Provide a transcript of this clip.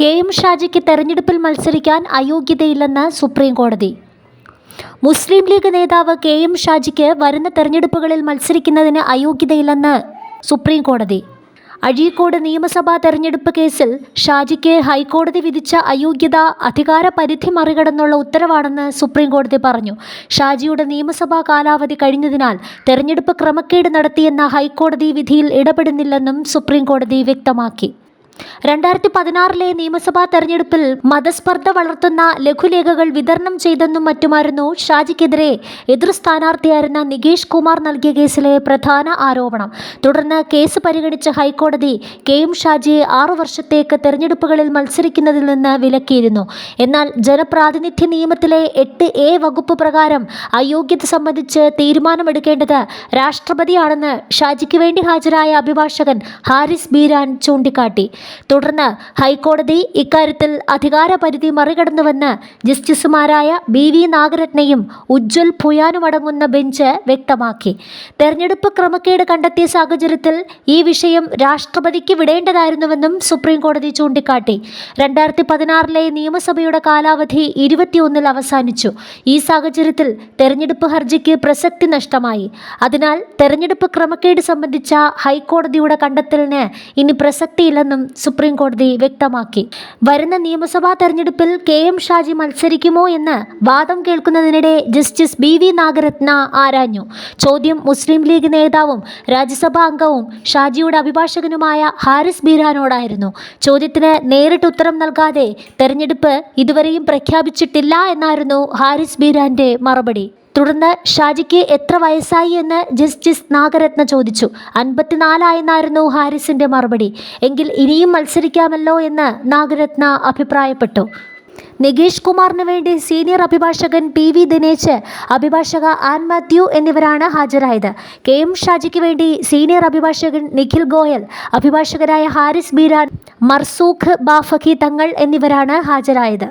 K M ഷാജിക്ക് തെരഞ്ഞെടുപ്പിൽ മത്സരിക്കാൻ അയോഗ്യതയില്ലെന്ന് സുപ്രീം കോടതി. മുസ്ലിം ലീഗ് നേതാവ് കെ എം ഷാജിക്ക് വരുന്ന തെരഞ്ഞെടുപ്പുകളിൽ മത്സരിക്കുന്നതിന് അയോഗ്യതയില്ലെന്ന് സുപ്രീം കോടതി. അഴീക്കോട് നിയമസഭാ തെരഞ്ഞെടുപ്പ് കേസിൽ ഷാജിക്ക് ഹൈക്കോടതി വിധിച്ച അയോഗ്യത അധികാര പരിധി മറികടന്നുള്ള ഉത്തരവാണെന്ന് സുപ്രീം കോടതി പറഞ്ഞു. ഷാജിയുടെ നിയമസഭാ കാലാവധി കഴിഞ്ഞതിനാൽ തെരഞ്ഞെടുപ്പ് ക്രമക്കേട് നടത്തിയെന്ന ഹൈക്കോടതി വിധിയിൽ ഇടപെടുന്നില്ലെന്നും സുപ്രീം കോടതി വ്യക്തമാക്കി. രണ്ടായിരത്തി പതിനാറിലെ നിയമസഭാ തെരഞ്ഞെടുപ്പിൽ മതസ്പർദ്ധ വളർത്തുന്ന ലഘുലേഖകൾ വിതരണം ചെയ്തെന്നും മറ്റുമായിരുന്നു ഷാജിക്കെതിരെ എതിർ സ്ഥാനാർത്ഥിയായിരുന്ന നികേഷ് കുമാർ നൽകിയ കേസിലെ പ്രധാന ആരോപണം. തുടർന്ന് കേസ് പരിഗണിച്ച ഹൈക്കോടതി കെ എം ഷാജിയെ ആറു വർഷത്തേക്ക് തെരഞ്ഞെടുപ്പുകളിൽ മത്സരിക്കുന്നതിൽ നിന്ന് വിലക്കിയിരുന്നു. എന്നാൽ ജനപ്രാതിനിധ്യ നിയമത്തിലെ എട്ട് എ വകുപ്പ് പ്രകാരം അയോഗ്യത സംബന്ധിച്ച് തീരുമാനമെടുക്കേണ്ടത് രാഷ്ട്രപതിയാണെന്ന് ഷാജിക്ക് വേണ്ടി ഹാജരായ അഭിഭാഷകൻ ഹാരിസ് ബീരാൻ ചൂണ്ടിക്കാട്ടി. തുടർന്ന് ഹൈക്കോടതി ഇക്കാര്യത്തിൽ അധികാരപരിധി മറികടന്നുവെന്ന് ജസ്റ്റിസുമാരായ ബി വി നാഗരത്നയും ഉജ്ജ്വൽ ഭുയാനുമടങ്ങുന്ന ബെഞ്ച് വ്യക്തമാക്കി. തെരഞ്ഞെടുപ്പ് ക്രമക്കേട് കണ്ടെത്തിയ സാഹചര്യത്തിൽ ഈ വിഷയം രാഷ്ട്രപതിക്ക് വിടേണ്ടതായിരുന്നുവെന്നും സുപ്രീം കോടതി ചൂണ്ടിക്കാട്ടി. രണ്ടായിരത്തി പതിനാറിലെ നിയമസഭയുടെ കാലാവധി ഇരുപത്തിയൊന്നിൽ അവസാനിച്ചു. ഈ സാഹചര്യത്തിൽ തെരഞ്ഞെടുപ്പ് ഹർജിക്ക് പ്രസക്തി നഷ്ടമായി. അതിനാൽ തെരഞ്ഞെടുപ്പ് ക്രമക്കേട് സംബന്ധിച്ച ഹൈക്കോടതിയുടെ കണ്ടെത്തലിന് ഇനി പ്രസക്തിയില്ലെന്നും സുപ്രീം കോടതി വ്യക്തമാക്കി. വരുന്ന നിയമസഭാ തെരഞ്ഞെടുപ്പിൽ കെ എം ഷാജി മത്സരിക്കുമോ എന്ന് വാദം കേൾക്കുന്നതിനിടെ ജസ്റ്റിസ് ബി വി നാഗരത്ന ആരാഞ്ഞു. ചോദ്യം മുസ്ലിം ലീഗ് നേതാവും രാജ്യസഭാ അംഗവും ഷാജിയുടെ അഭിഭാഷകനുമായ ഹാരിസ് ബീരാനോടായിരുന്നു. ചോദ്യത്തിന് നേരിട്ട് ഉത്തരം നൽകാതെ തെരഞ്ഞെടുപ്പ് ഇതുവരെയും പ്രഖ്യാപിച്ചിട്ടില്ല എന്നായിരുന്നു ഹാരിസ് ബീരാന്റെ മറുപടി. തുടർന്ന് ഷാജിക്ക് എത്ര വയസ്സായി എന്ന് ജസ്റ്റിസ് നാഗരത്ന ചോദിച്ചു. അൻപത്തിനാലായെന്നായിരുന്നു ഹാരിസിന്റെ മറുപടി. എങ്കിൽ ഇനിയും മത്സരിക്കാമല്ലോ എന്ന് നാഗരത്ന അഭിപ്രായപ്പെട്ടു. നികേഷ് കുമാറിന് വേണ്ടി സീനിയർ അഭിഭാഷകൻ പി വി ദിനേശ് അഭിഭാഷക ആൻ മാത്യു എന്നിവരാണ് ഹാജരായത്. കെ എം ഷാജിക്ക് വേണ്ടി സീനിയർ അഭിഭാഷകൻ നിഖിൽ ഗോയൽ അഭിഭാഷകരായ ഹാരിസ് ബീരാൻ മർസൂഖ് ബാഫഖി തങ്ങൾ എന്നിവരാണ് ഹാജരായത്.